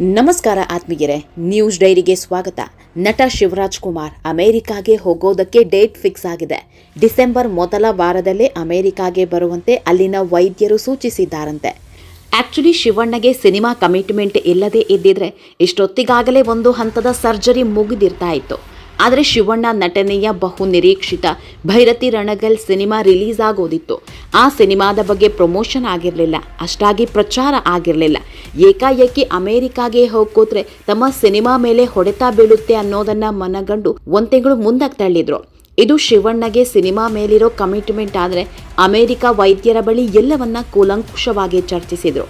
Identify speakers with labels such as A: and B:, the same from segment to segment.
A: ನಮಸ್ಕಾರ ಆತ್ಮೀಯರೇ, ನ್ಯೂಸ್ ಡೈರಿಗೆ ಸ್ವಾಗತ. ನಟ ಶಿವರಾಜ್ ಕುಮಾರ್ ಅಮೆರಿಕಾಗೆ ಹೋಗೋದಕ್ಕೆ ಡೇಟ್ ಫಿಕ್ಸ್ ಆಗಿದೆ. ಡಿಸೆಂಬರ್ ಮೊದಲ ವಾರದಲ್ಲೇ ಅಮೆರಿಕಾಗೆ ಬರುವಂತೆ ಅಲ್ಲಿನ ವೈದ್ಯರು ಸೂಚಿಸಿದ್ದಾರಂತೆ. ಆಕ್ಚುಲಿ ಶಿವಣ್ಣಗೆ ಸಿನಿಮಾ ಕಮಿಟ್ಮೆಂಟ್ ಇಲ್ಲದೆ ಇದ್ದಿದ್ರೆ ಇಷ್ಟೊತ್ತಿಗಾಗಲೇ ಒಂದು ಹಂತದ ಸರ್ಜರಿ ಮುಗಿದಿರ್ತಾ ಇತ್ತು. ಆದರೆ ಶಿವಣ್ಣ ನಟನೆಯ ಬಹು ನಿರೀಕ್ಷಿತ ಭೈರತಿ ರಣಗಲ್ ಸಿನಿಮಾ ರಿಲೀಸ್ ಆಗೋದಿತ್ತು. ಆ ಸಿನಿಮಾದ ಬಗ್ಗೆ ಪ್ರಮೋಷನ್ ಆಗಿರಲಿಲ್ಲ, ಅಷ್ಟಾಗಿ ಪ್ರಚಾರ ಆಗಿರಲಿಲ್ಲ. ಏಕಾಏಕಿ ಅಮೆರಿಕಾಗೆ ಹೋಗ್ಕೋತ್ರೆ ತಮ್ಮ ಸಿನಿಮಾ ಮೇಲೆ ಹೊಡೆತ ಬೀಳುತ್ತೆ ಅನ್ನೋದನ್ನ ಮನಗಂಡು ಒಂದ್ ತಿಂಗಳು ಮುಂದಕ್ಕೆ ತಳ್ಳಿದ್ರು. ಇದು ಶಿವಣ್ಣಗೆ ಸಿನಿಮಾ ಮೇಲಿರೋ ಕಮಿಟ್ಮೆಂಟ್ ಆದರೆ ಅಮೆರಿಕ ವೈದ್ಯರ ಬಳಿ ಎಲ್ಲವನ್ನ ಕೂಲಂಕುಷವಾಗಿ ಚರ್ಚಿಸಿದ್ರು.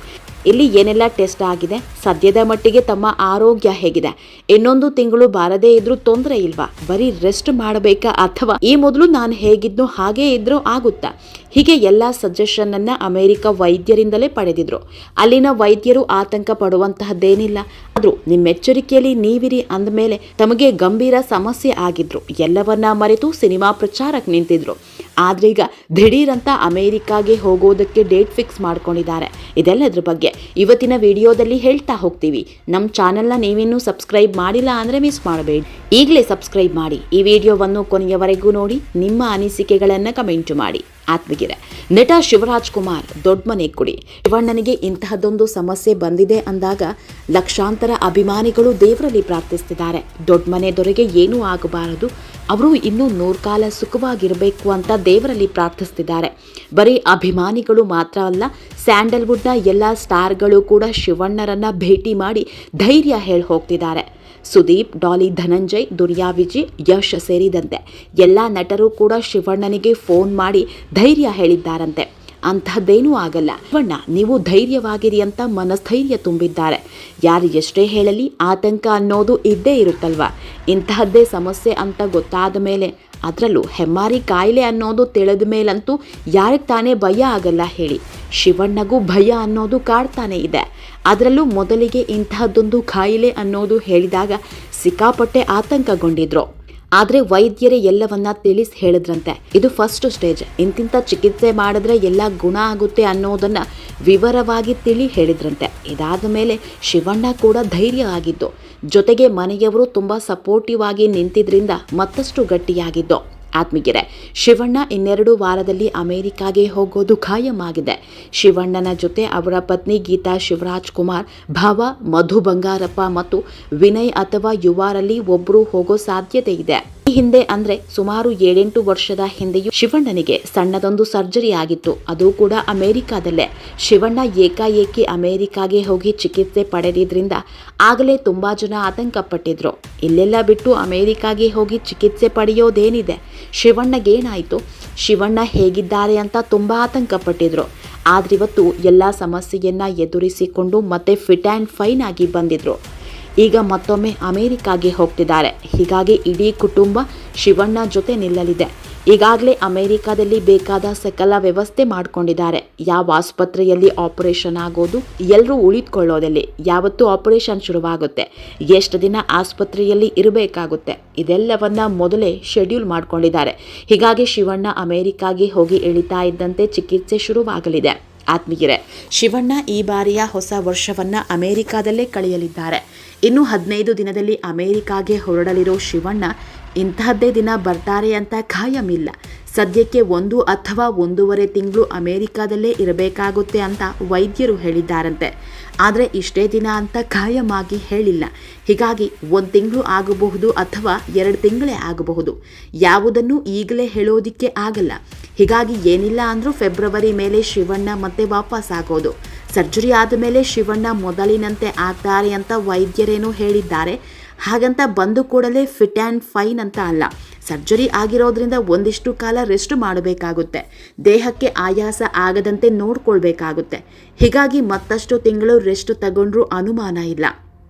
A: ಇಲ್ಲಿ ಏನೆಲ್ಲ ಟೆಸ್ಟ್ ಆಗಿದೆ? ಸದ್ಯದ ಮಟ್ಟಿಗೆ ತಮ್ಮ ಆರೋಗ್ಯ ಹೇಗಿದೆ? ಇನ್ನೊಂದು ತಿಂಗಳು ಬಾರದೇ ಇದ್ರೂ ತೊಂದರೆ ಇಲ್ವಾ? ಬರೀ ರೆಸ್ಟ್ ಮಾಡಬೇಕಾ ಅಥವಾ ಈ ಮೊದಲು ನಾನು ಹೇಗಿದ್ನೋ ಹಾಗೇ ಇದ್ರು ಆಗುತ್ತಾ? ಹೀಗೆ ಎಲ್ಲ ಸಜೆಷನ್ ಅನ್ನ ಅಮೆರಿಕ ವೈದ್ಯರಿಂದಲೇ ಪಡೆದಿದ್ರು. ಅಲ್ಲಿನ ವೈದ್ಯರು ಆತಂಕ ಪಡುವಂತಹದ್ದೇನಿಲ್ಲ. ಆದ್ರೂ ನಿಮ್ಮ ಎಚ್ಚರಿಕೆಯಲ್ಲಿ ನೀವಿರಿ ಅಂದಮೇಲೆ ತಮಗೆ ಗಂಭೀರ ಸಮಸ್ಯೆ ಆಗಿದ್ರು. ಎಲ್ಲವನ್ನ ಮರೆತು ಸಿನಿಮಾ ಪ್ರಚಾರಕ್ಕೆ ನಿಂತಿದ್ರು. ಆದ್ರೀಗ ದಿಢೀರಂತ ಅಮೇರಿಕಾಗೆ ಹೋಗೋದಕ್ಕೆ ಡೇಟ್ ಫಿಕ್ಸ್ ಮಾಡ್ಕೊಂಡಿದ್ದಾರೆ. ಇದೆಲ್ಲದ್ರ ಬಗ್ಗೆ ಇವತ್ತಿನ ವಿಡಿಯೋದಲ್ಲಿ ಹೇಳ್ತಾ ಹೋಗ್ತೀವಿ. ನಮ್ಮ ಚಾನೆಲ್ನ ನೀವಿನ್ನೂ ಸಬ್ಸ್ಕ್ರೈಬ್ ಮಾಡಿಲ್ಲ ಅಂದರೆ ಮಿಸ್ ಮಾಡಬೇಡಿ. ಈಗಲೇ ಸಬ್ಸ್ಕ್ರೈಬ್ ಮಾಡಿ. ಈ ವಿಡಿಯೋವನ್ನು ಕೊನೆಯವರೆಗೂ ನೋಡಿ, ನಿಮ್ಮ ಅನಿಸಿಕೆಗಳನ್ನು ಕಮೆಂಟ್ ಮಾಡಿ. ಆತ್ಮಗಿರೆ ನಟ ಶಿವರಾಜ್ ಕುಮಾರ್ ದೊಡ್ಡ ಮನೆ ಕುಡಿ. ಶಿವಣ್ಣನಿಗೆ ಇಂತಹದ್ದೊಂದು ಸಮಸ್ಯೆ ಬಂದಿದೆ ಅಂದಾಗ ಲಕ್ಷಾಂತರ ಅಭಿಮಾನಿಗಳು ದೇವರಲ್ಲಿ ಪ್ರಾರ್ಥಿಸ್ತಿದ್ದಾರೆ. ದೊಡ್ಡ ಮನೆ ದೊರೆಗೆ ಏನೂ ಆಗಬಾರದು. ಅವರು ಇನ್ನೂ ನೂರ್ಕಾಲ ಸುಖವಾಗಿರಬೇಕು ಅಂತ ದೇವರಲ್ಲಿ ಪ್ರಾರ್ಥಿಸ್ತಿದ್ದಾರೆ. ಬರೀ ಅಭಿಮಾನಿಗಳು ಮಾತ್ರ ಅಲ್ಲ, ಸ್ಯಾಂಡಲ್ವುಡ್ನ ಎಲ್ಲ ಸ್ಟಾರ್ಗಳು ಕೂಡ ಶಿವಣ್ಣರನ್ನ ಭೇಟಿ ಮಾಡಿ ಧೈರ್ಯ ಹೇಳಿ ಹೋಗ್ತಿದ್ದಾರೆ. ಸುದೀಪ್, ಡಾಲಿ ಧನಂಜಯ್ ದುರ್ಯಾ ವಿಜಯ್ ಯಶ್ ಸೇರಿದಂತೆ ಎಲ್ಲ ನಟರು ಕೂಡ ಶಿವಣ್ಣನಿಗೆ ಫೋನ್ ಮಾಡಿ ಧೈರ್ಯ ಹೇಳಿದ್ದಾರಂತೆ. ಅಂತಹದ್ದೇನೂ ಆಗಲ್ಲ. ಶಿವಣ್ಣ ನೀವು ಧೈರ್ಯವಾಗಿರಿ ಅಂತ ಮನಸ್ಥೈರ್ಯ ತುಂಬಿದ್ದಾರೆ. ಯಾರು ಎಷ್ಟೇ ಹೇಳಲಿ ಆತಂಕ ಅನ್ನೋದು ಇದ್ದೇ ಇರುತ್ತಲ್ವ? ಇಂತಹದ್ದೇ ಸಮಸ್ಯೆ ಅಂತ ಗೊತ್ತಾದ ಮೇಲೆ ಅದರಲ್ಲೂ ಹೆಮ್ಮಾರಿ ಕಾಯಿಲೆ ಅನ್ನೋದು ತಿಳಿದ ಮೇಲಂತೂ ಯಾರಿಗೆ ತಾನೇ ಭಯ ಆಗಲ್ಲ ಹೇಳಿ. ಶಿವಣ್ಣಗೂ ಭಯ ಅನ್ನೋದು ಕಾಡ್ತಾನೆ ಇದೆ. ಅದರಲ್ಲೂ ಮೊದಲಿಗೆ ಇಂತಹದ್ದೊಂದು ಕಾಯಿಲೆ ಅನ್ನೋದು ಹೇಳಿದಾಗ ಸಿಕ್ಕಾಪಟ್ಟೆ ಆತಂಕಗೊಂಡಿದ್ರು. ಆದರೆ ವೈದ್ಯರೇ ಎಲ್ಲವನ್ನ ತಿಳಿಸಿ ಹೇಳಿದ್ರಂತೆ. ಇದು ಫಸ್ಟ್ ಸ್ಟೇಜ್ ಇಂತಿಂಥ ಚಿಕಿತ್ಸೆ ಮಾಡಿದ್ರೆ ಎಲ್ಲ ಗುಣ ಆಗುತ್ತೆ ಅನ್ನೋದನ್ನ ವಿವರವಾಗಿ ತಿಳಿ ಹೇಳಿದ್ರಂತೆ. ಇದಾದ ಮೇಲೆ ಶಿವಣ್ಣ ಕೂಡ ಧೈರ್ಯ ಆಗಿದ್ದು, ಜೊತೆಗೆ ಮನೆಯವರು ತುಂಬ ಸಪೋರ್ಟಿವ್ ಆಗಿ ನಿಂತಿದ್ರಿಂದ ಮತ್ತಷ್ಟು ಗಟ್ಟಿಯಾಗಿದ್ದು. ಆತ್ಮೀಗೆರೆ ಶಿವಣ್ಣ ಇನ್ನೆರಡು ವಾರದಲ್ಲಿ ಅಮೆರಿಕಾಗೆ ಹೋಗೋದು ಖಾಯಂ ಆಗಿದೆ ಶಿವಣ್ಣನ ಜೊತೆ ಅವರ ಪತ್ನಿ ಗೀತಾ ಶಿವರಾಜ್ ಕುಮಾರ್, ಭಾವ ಮಧು ಬಂಗಾರಪ್ಪ ಮತ್ತು ವಿನಯ್ ಅಥವಾ ಯುವಾರಲ್ಲಿ ಒಬ್ಬರು ಹೋಗೋ ಸಾಧ್ಯತೆ ಇದೆ. ಹಿಂದೆ ಅಂದ್ರೆ ಸುಮಾರು ಏಳೆಂಟು ವರ್ಷದ ಹಿಂದೆಯೂ ಶಿವಣ್ಣನಿಗೆ ಸಣ್ಣದೊಂದು ಸರ್ಜರಿ ಆಗಿತ್ತು. ಅದು ಕೂಡ ಅಮೆರಿಕಾದಲ್ಲೇ. ಶಿವಣ್ಣ ಏಕಾಏಕಿ ಅಮೆರಿಕಾಗೆ ಹೋಗಿ ಚಿಕಿತ್ಸೆ ಪಡೆದಿದ್ರಿಂದ ಆಗಲೇ ತುಂಬಾ ಜನ ಆತಂಕ ಪಟ್ಟಿದ್ರು ಇಲ್ಲೆಲ್ಲ ಬಿಟ್ಟು ಅಮೆರಿಕಾಗೆ ಹೋಗಿ ಚಿಕಿತ್ಸೆ ಪಡೆಯೋದೇನಿದೆ? ಶಿವಣ್ಣಗೇನಾಯಿತು? ಶಿವಣ್ಣ ಹೇಗಿದ್ದಾರೆ ಅಂತ ತುಂಬ ಆತಂಕಪಟ್ಟಿದ್ರು. ಆದ್ರಿವತ್ತು ಎಲ್ಲ ಸಮಸ್ಯೆಯನ್ನ ಎದುರಿಸಿಕೊಂಡು ಮತ್ತೆ ಫಿಟ್ ಆ್ಯಂಡ್ ಫೈನ್ ಆಗಿ ಬಂದಿದ್ರು. ಈಗ ಮತ್ತೊಮ್ಮೆ ಅಮೆರಿಕಾಗೆ ಹೋಗ್ತಿದ್ದಾರೆ. ಹೀಗಾಗಿ ಇಡೀ ಕುಟುಂಬ ಶಿವಣ್ಣ ಜೊತೆ ನಿಲ್ಲಲಿದೆ. ಈಗಾಗಲೇ ಅಮೆರಿಕಾದಲ್ಲಿ ಬೇಕಾದ ಸಕಲ ವ್ಯವಸ್ಥೆ ಮಾಡಿಕೊಂಡಿದ್ದಾರೆ. ಯಾವ ಆಸ್ಪತ್ರೆಯಲ್ಲಿ ಆಪರೇಷನ್ ಆಗೋದು, ಎಲ್ಲರೂ ಉಳಿದುಕೊಳ್ಳೋದಲ್ಲಿ ಯಾವತ್ತು ಆಪರೇಷನ್ ಶುರುವಾಗುತ್ತೆ. ಎಷ್ಟು ದಿನ ಆಸ್ಪತ್ರೆಯಲ್ಲಿ ಇರಬೇಕಾಗುತ್ತೆ, ಇದೆಲ್ಲವನ್ನ ಮೊದಲೇ ಶೆಡ್ಯೂಲ್ ಮಾಡ್ಕೊಂಡಿದ್ದಾರೆ. ಹೀಗಾಗಿ ಶಿವಣ್ಣ ಅಮೆರಿಕಾಗೆ ಹೋಗಿ ಇಳಿತಾ ಇದ್ದಂತೆ ಚಿಕಿತ್ಸೆ ಶುರುವಾಗಲಿದೆ. ಆತ್ಮೀಯರೇ, ಶಿವಣ್ಣ ಈ ಬಾರಿಯ ಹೊಸ ವರ್ಷವನ್ನು ಅಮೆರಿಕಾದಲ್ಲೇ ಕಳೆಯಲಿದ್ದಾರೆ. ಇನ್ನು ಹದಿನೈದು ದಿನದಲ್ಲಿ ಅಮೆರಿಕಾಗೆ ಹೊರಡಲಿರೋ ಶಿವಣ್ಣ ಇಂತಹದ್ದೇ ದಿನ ಬರ್ತಾರೆ ಅಂತ ಖಾಯಂ ಇಲ್ಲ ಸದ್ಯಕ್ಕೆ ಒಂದು ಅಥವಾ ಒಂದೂವರೆ ತಿಂಗಳು ಅಮೆರಿಕಾದಲ್ಲೇ ಇರಬೇಕಾಗುತ್ತೆ ಅಂತ ವೈದ್ಯರು ಹೇಳಿದ್ದಾರಂತೆ. ಆದರೆ ಇಷ್ಟೇ ದಿನ ಅಂತ ಖಾಯಮಾಗಿ ಹೇಳಿಲ್ಲ. ಹೀಗಾಗಿ ಒಂದು ತಿಂಗಳು ಆಗಬಹುದು ಅಥವಾ ಎರಡು ತಿಂಗಳೇ ಆಗಬಹುದು. ಯಾವುದನ್ನು ಈಗಲೇ ಹೇಳೋದಿಕ್ಕೆ ಆಗಲ್ಲ. ಹೀಗಾಗಿ ಏನಿಲ್ಲ ಅಂದರೂ ಫೆಬ್ರವರಿ ಮೇಲೆ ಶಿವಣ್ಣ ಮತ್ತೆ ವಾಪಸ್ ಆಗೋದು. ಸರ್ಜರಿ ಆದ ಮೇಲೆ ಶಿವಣ್ಣ ಮೊದಲಿನಂತೆ ಆಗ್ತಾರೆ ಅಂತ ವೈದ್ಯರೇನು ಹೇಳಿದ್ದಾರೆ. ಹಾಗಂತ ಬಂದು ಕೂಡಲೇ ಫಿಟ್ ಆ್ಯಂಡ್ ಫೈನ್ ಅಂತ ಅಲ್ಲ. ಸರ್ಜರಿ ಆಗಿರೋದ್ರಿಂದ ಒಂದಿಷ್ಟು ಕಾಲ ರೆಸ್ಟ್ ಮಾಡಬೇಕಾಗುತ್ತೆ. ದೇಹಕ್ಕೆ ಆಯಾಸ ಆಗದಂತೆ ನೋಡ್ಕೊಳ್ಬೇಕಾಗುತ್ತೆ. ಹೀಗಾಗಿ ಮತ್ತಷ್ಟು ತಿಂಗಳು ರೆಸ್ಟ್ ತಗೊಂಡ್ರೂ ಅನುಮಾನ ಇಲ್ಲ.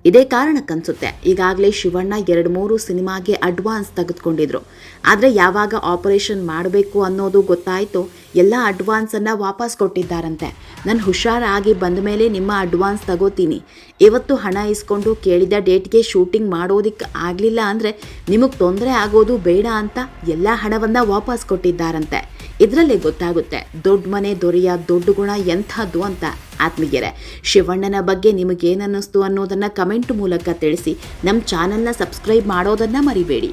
A: ಇದೇ ಕಾರಣಕ್ಕನ್ಸುತ್ತೆ. ಈಗಾಗಲೇ ಶಿವಣ್ಣ ಎರಡು ಮೂರು ಸಿನಿಮಾಗೆ ಅಡ್ವಾನ್ಸ್ ತೆಗೆದುಕೊಂಡಿದ್ರು. ಆದರೆ ಯಾವಾಗ ಆಪರೇಷನ್ ಮಾಡಬೇಕು ಅನ್ನೋದು ಗೊತ್ತಾಯಿತು. ಎಲ್ಲ ಅಡ್ವಾನ್ಸನ್ನು ವಾಪಸ್ ಕೊಟ್ಟಿದ್ದಾರಂತೆ. ನಾನು ಹುಷಾರಾಗಿ ಬಂದ ಮೇಲೆ ನಿಮ್ಮ ಅಡ್ವಾನ್ಸ್ ತಗೋತೀನಿ. ಇವತ್ತು ಹಣ ಇಸ್ಕೊಂಡು ಕೇಳಿದ ಡೇಟ್ಗೆ ಶೂಟಿಂಗ್ ಮಾಡೋದಕ್ಕೆ ಆಗಲಿಲ್ಲ ಅಂದರೆ ನಿಮಗೆ ತೊಂದರೆ ಆಗೋದು ಬೇಡ ಅಂತ ಎಲ್ಲ ಹಣವನ್ನು ವಾಪಸ್ ಕೊಟ್ಟಿದ್ದಾರಂತೆ. ಇದರಲ್ಲೇ ಗೊತ್ತಾಗುತ್ತೆ, ದೊಡ್ಡ ಮನೆ ದೊರೆಯ ದೊಡ್ಡ ಗುಣ ಎಂಥದ್ದು ಅಂತ. ಆತ್ಮೀಯರೇ, ಶಿವಣ್ಣನ ಬಗ್ಗೆ ನಿಮಗೇನನ್ನಿಸ್ತು ಅನ್ನೋದನ್ನು ಕಮೆಂಟ್ ಮೂಲಕ ತಿಳಿಸಿ ನಮ್ಮ ಚಾನಲ್ನ ಸಬ್ಸ್ಕ್ರೈಬ್ ಮಾಡೋದನ್ನು ಮರಿಬೇಡಿ.